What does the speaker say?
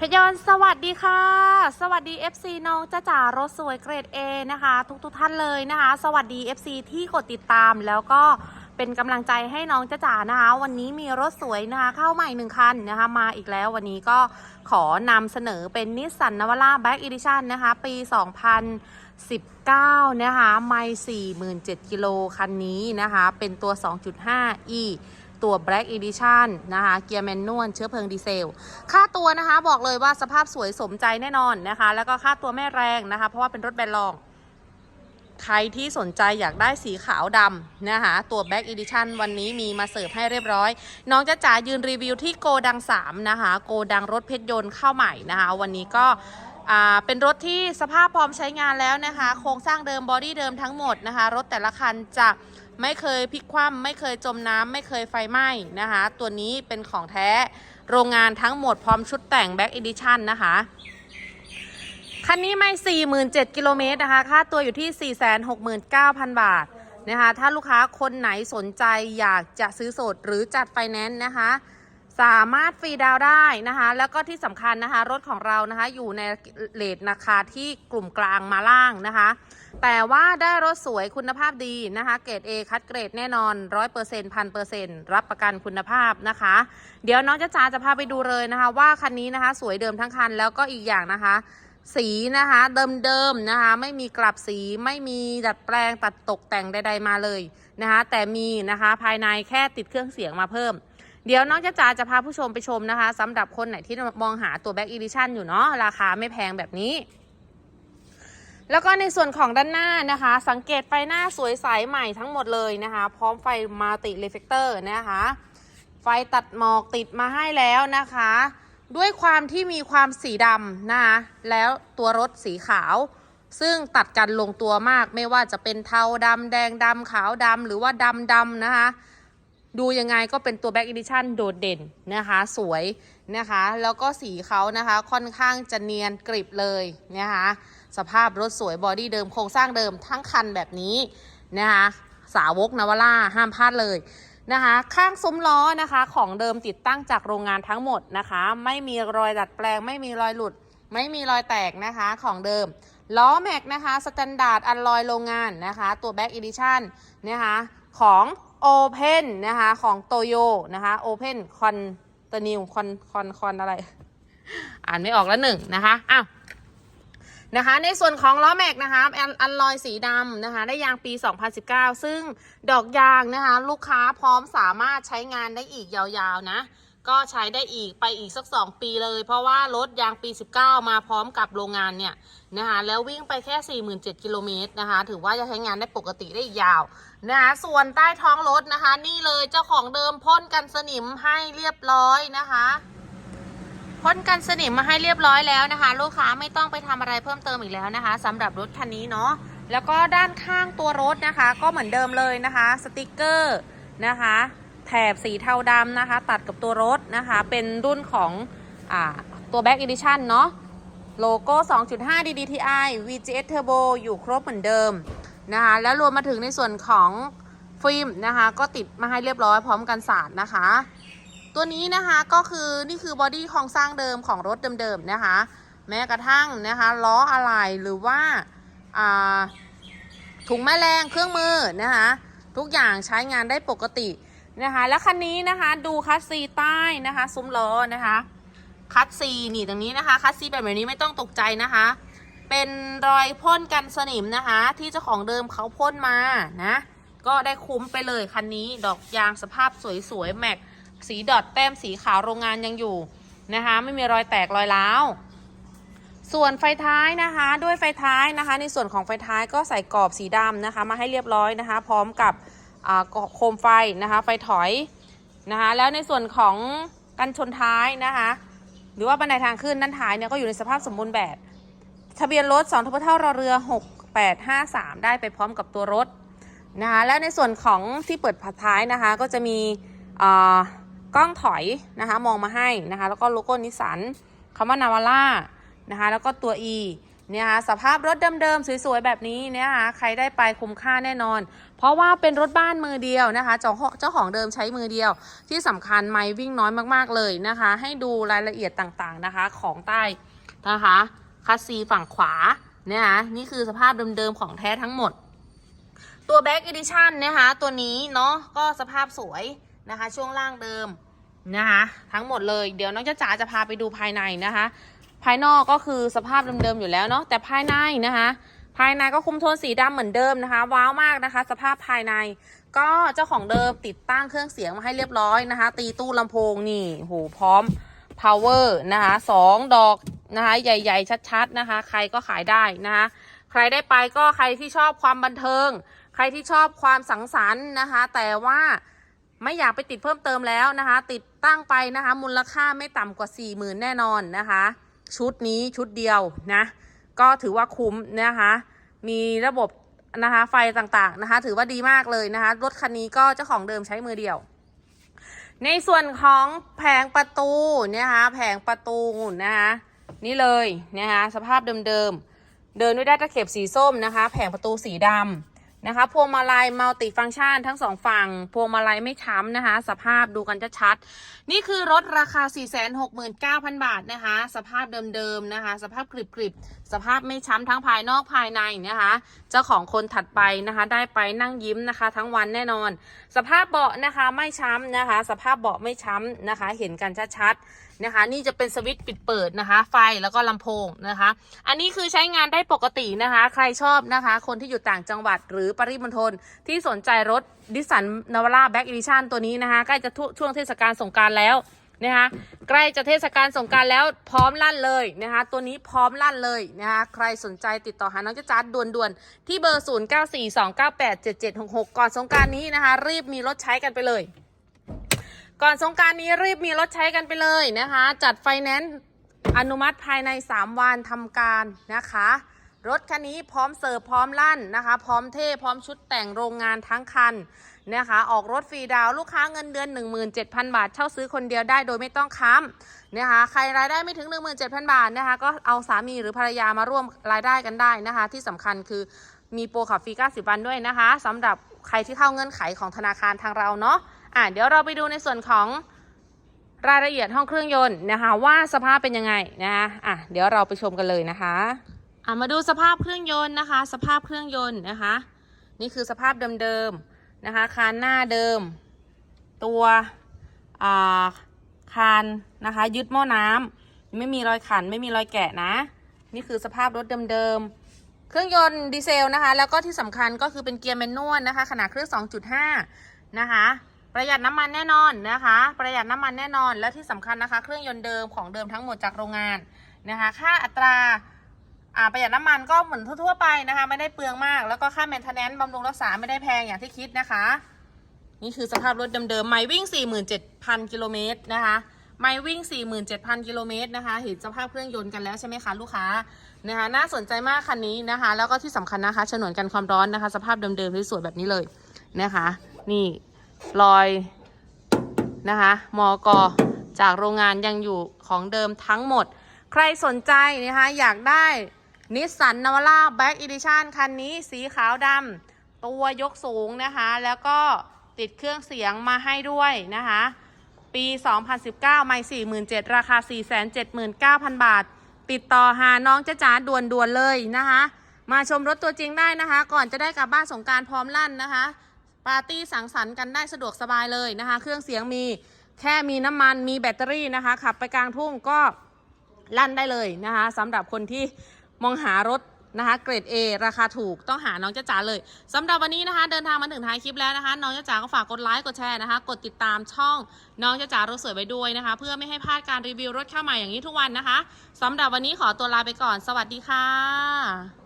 พยอนสวัสดีค่ะ สวัสดี FC น้องจ้าจ๋ารถสวยเกรด A นะคะ ทุกๆทท่านเลยนะคะ สวัสดี FC ที่กดติดตามแล้วก็เป็นกำลังใจให้น้องจ้าจ๋านะคะ วันนี้มีรถสวยนะคะ เข้าใหม่หนึ่งคันนะคะ มาอีกแล้ววันนี้ก็ขอนำเสนอเป็นนิสสันนวาร่าแบ็กอีดิชันนะคะ ปี 2019 นะคะ ไม่ 47,000กิโลคันนี้นะคะ เป็นตัว 2.5 e ตัว Black Edition นะคะเกียร์แมนนวลเชื้อเพลิงดีเซล ค่าตัวนะคะบอกเลยว่าสภาพสวยสมใจแน่นอนนะคะ แล้วก็ค่าตัวไม่แรงนะคะ เพราะว่าเป็นรถแบรนด์รอง ใครที่สนใจอยากได้สีขาวดำนะคะตัว Black Edition วันนี้มีมาเสิร์ฟให้เรียบร้อย น้องจะจ๋ายืนรีวิวที่โกดัง 3 นะคะ โกดังรถเพชรยนต์เข้าใหม่นะคะ วันนี้ก็อ่าเป็นรถที่สภาพพร้อมใช้งานแล้วนะคะ โครงสร้างเดิมบอดี้เดิมทั้งหมดนะคะ รถแต่ละคันจะ ไม่เคยพลิกคว่ำไม่เคยจมน้ำไม่เคยไฟไหม้นะคะ ตัวนี้เป็นของแท้โรงงานทั้งหมดพร้อมชุดแต่ง Black Edition นะคะ คันนี้ไม่ 47,000กิโลเมตรนะคะ ค่าตัวอยู่ที่ 469,000 บาทนะคะ ถ้าลูกค้าคนไหนสนใจอยากจะซื้อสดหรือจัดไฟแนนซ์นะคะ สามารถฟรีดาวได้นะคะ แล้วก็ที่สำคัญนะคะ รถของเรานะคะ อยู่ในเลทราคาที่กลุ่มกลางมาล่างนะคะ แต่ว่าได้รถสวยคุณภาพดีนะคะ เกรด A คัดเกรดแน่นอน100% 1000%รับประกันคุณภาพนะคะ เดี๋ยวน้องจ้าจ๋าจะพาไปดูเลยนะคะ ว่าคันนี้นะคะ สวยเดิมทั้งคันแล้วก็อีกอย่างนะคะ สีนะคะเดิมๆนะคะ ไม่มีกลับสีไม่มีดัดแปลงตัดตกแต่งใด ๆมาเลยนะคะ แต่มีนะคะภายในแค่ติดเครื่องเสียงมาเพิ่มเดี๋ยวน้องจ้าจ๋าจะพาผู้ชมไปชมนะคะสำหรับคนไหนที่มองหาตัว Back Edition อยู่เนาะราคาไม่แพงแบบนี้ แล้วก็ในส่วนของด้านหน้านะคะ สังเกตไฟหน้าสวยใสใหม่ทั้งหมดเลยนะคะ พร้อมไฟมัลติเรฟเลคเตอร์นะคะ ไฟตัดหมอกติดมาให้แล้วนะคะ ด้วยความที่มีความสีดำนะคะแล้วตัวรถสีขาว ซึ่งตัดกันลงตัวมากไม่ว่าจะเป็นเทาดำแดงดำขาวดำหรือว่าดำดำนะคะ ดูยังไงก็เป็นตัว Back Edition โดดเด่นนะคะ สวยนะคะ แล้วก็สีเขานะคะค่อนข้างจะเนียนกริบเลยนะคะ สภาพรถสวยบอดี้เดิมโครงสร้างเดิมทั้งคันแบบนี้นะคะสาวกนวาร่าห้ามพลาดเลยนะคะ ข้างซุ้มล้อนะคะ ของเดิมติดตั้งจากโรงงานทั้งหมดนะคะ ไม่มีรอยดัดแปลง ไม่มีรอยหลุด ไม่มีรอยแตกนะคะของเดิม ล้อแม็กนะคะสแตนดาร์ดอันลอยโรงงานนะคะ ตัว Back Edition นนะคะของ Open นะคะของโตโยนะคะ Open Con ตัวนิวคอนคอนคอนอะไร อ่านไม่ออกแล้วหนึ่งนะคะ อ้าว นะคะ ในส่วนของล้อแม็กนะคะอันอันลอยสีดำนะคะ ได้ยางปี 2019 ซึ่งดอกยางนะคะ ลูกค้าพร้อมสามารถใช้งานได้อีกยาวๆนะ ก็ใช้ได้อีกไปอีกสัก 2 ปีเลย เพราะว่ารถยางปี 19 มาพร้อมกับโรงงานเนี่ยนะคะแล้ววิ่งไปแค่ 47กิโลเมตรนะคะ ถือว่าจะใช้งานได้ปกติได้อีกยาวนะคะส่วนใต้ท้องรถนะคะ นี่เลยเจ้าของเดิมพ่นกันสนิมให้เรียบร้อยนะคะ พ่นกันสนิมมาให้เรียบร้อยแล้วนะคะ ลูกค้าไม่ต้องไปทำอะไรเพิ่มเติมอีกแล้วนะคะสำหรับรถคันนี้เนาะแล้วก็ด้านข้างตัวรถนะคะ ก็เหมือนเดิมเลยนะคะ สติกเกอร์นะคะ แถบสีเทาดำนะคะ ตัดกับตัวรถนะคะ เป็นรุ่นของอตัว Back Edition เนาะโลโก้ 2.5 DDTI VGS Turbo อยู่ครบเหมือนเดิมนะคะ แล้วรวมมาถึงในส่วนของฟิล์มนะคะ ก็ติดมาให้เรียบร้อยพร้อมกันสาดนะคะ ตัวนี้นะคะก็คือนี่คือบอดี้โครงสร้างเดิมของรถเดิมๆนะคะ แม้กระทั่งนะคะล้ออะไรหรือว่าถุงแม่แรงเครื่องมือนะคะทุกอย่างใช้งานได้ปกตินะคะ แล้วคันนี้นะคะดูคัสซีใต้นะคะซุ้มล้อนะคะคัสซีนี่ตรงนี้นะคะคัสซีแบบนี้ไม่ต้องตกใจนะคะ เป็นรอยพ่นกันสนิมนะคะ ที่เจ้าของเดิมเขาพ่นมานะก็ได้คุ้มไปเลยคันนี้ดอกยางสภาพสวยๆแม็ก สีดอทแต้มสีขาวโรงงานยังอยู่นะคะ ไม่มีรอยแตกรอยร้าวส่วนไฟท้ายนะคะ ด้วยไฟท้ายนะคะ ในส่วนของไฟท้ายก็ใส่กรอบสีดำนะคะ มาให้เรียบร้อยนะคะ พร้อมกับโคมไฟนะคะ ไฟถอยนะคะ แล้วในส่วนของกันชนท้ายนะคะ หรือว่าบันไดทางขึ้นด้านท้ายเนี่ยก็อยู่ในสภาพสมบูรณ์แบบ ทะเบียนรถ2ทพเท่ารอเรือ 6853 ได้ไปพร้อมกับตัวรถนะคะ แล้วในส่วนของที่เปิดผัดท้ายนะคะ ก็จะมีอ่า กล้องถอยนะคะมองมาให้นะคะแล้วก็โลโก้นิสสันคำว่านาวาร่านะคะแล้วก็ตัว E เนี่ยค่ะสภาพรถเดิมๆสวยๆแบบนี้เนี่ยค่ะใครได้ไปคุ้มค่าแน่นอน เพราะว่าเป็นรถบ้านมือเดียวนะคะเจ้าเจ้าของเดิมใช้มือเดียว ที่สำคัญไม่วิ่งน้อยมากๆเลยนะคะ ให้ดูรายละเอียดต่างๆนะคะของใต้นะคะคัสซีฝั่งขวาเนี่ยค่ะนี่คือสภาพเดิมๆของแท้ทั้งหมด ตัว Back Edition นะคะตัวนี้เนาะก็สภาพสวยนะคะช่วงล่างเดิม นะคะทั้งหมดเลยเดี๋ยวน้องจ้าจ๋าจะพาไปดูภายในนะคะ ภายนอกก็คือสภาพเดิมๆอยู่แล้วเนาะแต่ภายในนะคะ ภายในก็คุมโทนสีดำเหมือนเดิมนะคะ ว้าวมากนะคะ สภาพภายใน ก็เจ้าของเดิมติดตั้งเครื่องเสียงมาให้เรียบร้อยนะคะ ตีตู้ลำโพงนี่โหพร้อม power นะคะสองดอกนะคะใหญ่ ๆ ชัดๆนะคะ ใครก็ขายได้นะคะใครได้ไปก็ใครที่ชอบความบันเทิง ใครที่ชอบความสังสรรค์นะคะ แต่ว่า ไม่อยากไปติดเพิ่มเติมแล้วนะคะ ติดตั้งไปนะคะ มูลค่าไม่ต่ำกว่า 4 0,000 แน่นอนนะคะ ชุดนี้ชุดเดียวนะ ก็ถือว่าคุ้มนะคะ มีระบบนะคะไฟต่างๆนะคะ ถือว่าดีมากเลยนะคะ รถคันนี้ก็เจ้าของเดิมใช้มือเดียว ในส่วนของแผงประตูนะคะแผงประตูนะคะนี่เลยนะคะสภาพเดิมๆเดินด้วยด้านตะเข็บสีส้มนะคะ แผงประตูสีดำ นะคะพวงมาลัยมัลติฟัง c t ชันทั้งสองฝั่งพวงมาลัยไม่ช้ำนะคะ สภาพดูกันชัดๆนี่คือรถราคา 469,000 บาทนะคะ สภาพเดิมๆนะคะ สภาพกริบๆ สภาพไม่ช้ำทั้งภายนอกภายในนะคะ เจ้าของคนถัดไปนะคะ ได้ไปนั่งยิ้มนะคะ ทั้งวันแน่นอน สภาพเบาะนะคะไม่ช้ำนะคะ สภาพเบาะไม่ช้ำนะคะ เห็นกันชัดๆนะคะ นี่จะเป็นสวิตช์ปิดเปิดนะคะ ไฟแล้วก็ลำโพงนะคะ อันนี้คือใช้งานได้ปกตินะคะ ใครชอบนะคะ คนที่อยู่ต่างจังหวัดหรือปริมณฑลที่สนใจรถดิสันนาวาร่าแบ็กอีดิชันตัวนี้นะคะ ใกล้จะทุช่วงเทศกาลสงกรารแล้วนะคะใกล้จะเทศกาลสงกรารแล้วพร้อมลั่นเลยนะคะ ตัวนี้พร้อมลั่นเลยนะคะ ใครสนใจติดต่อหาน้องจ้าจัดด่วนๆ ที่เบอร์ 0942987766 ก่อนสงกรารนี้นะคะ รีบมีรถใช้กันไปเลย ก่อนสงการนี้รีบมีรถใช้กันไปเลยนะคะ จัดไฟแนนซ์อนุมัติภายใน 3 วันทำการนะคะ รถคันนี้พร้อมเสิร์ฟพร้อมลั่นนะคะ พร้อมเท่พร้อมชุดแต่งโรงงานทั้งคันนะคะ ออกรถฟรีดาวลูกค้าเงินเดือน 17,000 บาท เช่าซื้อคนเดียวได้โดยไม่ต้องค้ำนะคะ ใครรายได้ไม่ถึง 17,000 บาทนะคะ ก็เอาสามีหรือภรรยามาร่วมรายได้กันได้นะคะ ที่สำคัญคือมีโปรขับฟรี 90 วันด้วยนะคะสำหรับใครที่เข้าเงื่อนไขของธนาคารทางเราเนาะ อะเดี๋ยวเราไปดูในส่วนของรายละเอียดห้องเครื่องยนต์นะคะ ว่าสภาพเป็นยังไงนะคะอะเดี๋ยวเราไปชมกันเลยนะคะอะมาดูสภาพเครื่องยนต์นะคะ สภาพเครื่องยนต์นะคะ นี่คือสภาพเดิมๆนะคะ คานหน้าเดิม ตัวอ่าคานนะคะ ยึดหม้อน้ำไม่มีรอยขันไม่มีรอยแกะนะ นี่คือสภาพรถเดิมๆเครื่องยนต์ดีเซลนะคะ แล้วก็ที่สำคัญก็คือเป็นเกียร์แมนนวลนะคะ ขนาดเครื่อง 2.5 นะคะ ประหยัดน้ำมันแน่นอนนะคะ ประหยัดน้ำมันแน่นอนและที่สำคัญนะคะ เครื่องยนต์เดิมของเดิมทั้งหมดจากโรงงานนะคะ ค่าอัตราประหยัดน้ำมันก็เหมือนทั่วๆไปนะคะ ไม่ได้เปลืองมาก แล้วก็ค่าแมนเทนแนนซ์บำรุงรักษาไม่ได้แพงอย่างที่คิดนะคะ นี่คือสภาพรถเดิมๆไม่วิ่ง 47,000 กิโลเมตรนะคะไม่วิ่ง 47,000 กิโลเมตรนะคะเห็นสภาพเครื่องยนต์กันแล้วใช่ไหมคะลูกค้านะคะน่าสนใจมากคันนี้นะคะ แล้วก็ที่สำคัญนะคะฉนวนกันความร้อนนะคะ สภาพเดิมๆที่สวยแบบนี้เลยนะคะ นี่ รอยนะคะมอกอจากโรงงานยังอยู่ของเดิมทั้งหมด ใครสนใจนะคะอยากได้นิสสันนวาร่าแบ็กอีดิชันคันนี้สีขาวดำตัวยกสูงนะคะ แล้วก็ติดเครื่องเสียงมาให้ด้วยนะคะ ปี 2019 ไม่47,000 ราคา 479,000 บาท ติดต่อหาน้องจ้าจ๋าด่วนๆเลยนะคะ มาชมรถตัวจริงได้นะคะ ก่อนจะได้กลับบ้านสงการพร้อมลั่นนะคะ ปาร์ตี้สังสรรค์กันได้สะดวกสบายเลยนะคะ เครื่องเสียงมีแค่มีน้ำมันมีแบตเตอรี่นะคะ ขับไปกลางทุ่งก็ลั่นได้เลยนะคะสำหรับคนที่มองหารถนะคะเกรด A ราคาถูกต้องหาน้องจ้าจ๋าเลยสำหรับวันนี้นะคะ เดินทางมาถึงท้ายคลิปแล้วนะคะ น้องจ้าจ๋าก็ฝากกดไลค์กดแชร์นะคะ กดติดตามช่องน้องจ้าจ๋ารถสวยไว้ด้วยนะคะ เพื่อไม่ให้พลาดการรีวิวรถเข้าใหม่อย่างนี้ทุกวันนะคะสำหรับวันนี้ขอตัวลาไปก่อน สวัสดีค่ะ